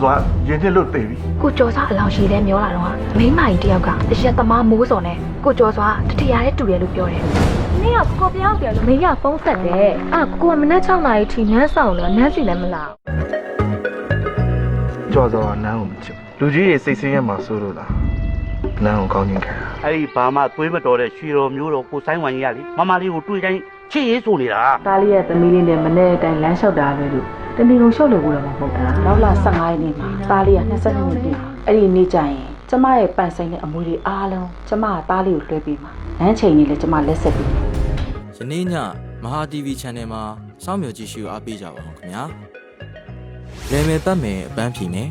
စွာရင်နှစ်လို့သိပြီကိုကျော်စွာအလောင်းရှိတဲ့မျောလာတော့မိန်းမကြီးတယောက်ကတရက်သမားမိုးစော်နဲ့ကိုကျော်စွာတထရတဲ့တူတယ်လို့ပြောတယ်။နေ့ကကိုပြောင်းတယ်လို့မင်းကဖုန်းဆက်တယ်။အာကိုကမနက်6နာရီထိနန်းဆောင်လို့နန်းစီလည်းမလားကြော်စောကနန်းကိုမချစ်ဘူးလူကြီးတွေစိတ်ဆင်းရဲမှာစိုးလို့လားနန်းကိုကောင်းချင်းခံတာအဲ့ဒီဘာမှသွေးမတော်တဲ့ရွှေတော်မျိုးတော်ကိုဆိုင်ဝိုင်းကြီးကလေမမလေးကိုတွေ့တိုင်းချစ်ရေးဆိုနေတာတားလေးရဲ့သမီးလေးနဲ့မနေ့တိုင်းလမ်းလျှောက်တာပဲလို့ တနေ့လုံးလျှောက်လို့ဘူးတော့မဟုတ်တာနောက်လာ15ရက်နေ့မှာတားလေးက22နှစ်ပြည့်အဲ့ဒီနေ့ကျရင်ကျမရဲ့ပန်ဆိုင်တဲ့အမွေတွေအားလုံးကျမကတားလေးကိုလွှဲပေးမှာလမ်းချိန်လေးလည်းကျမလက်ဆက်ပေးမယ်ယနေ့ညမဟာ TV Channel မှာစောင့်မျှော်ကြည့်ရှုအားပေးကြပါအောင်ခင်ဗျာလေမယ်ပတ်မယ်အပန်းဖြေမယ်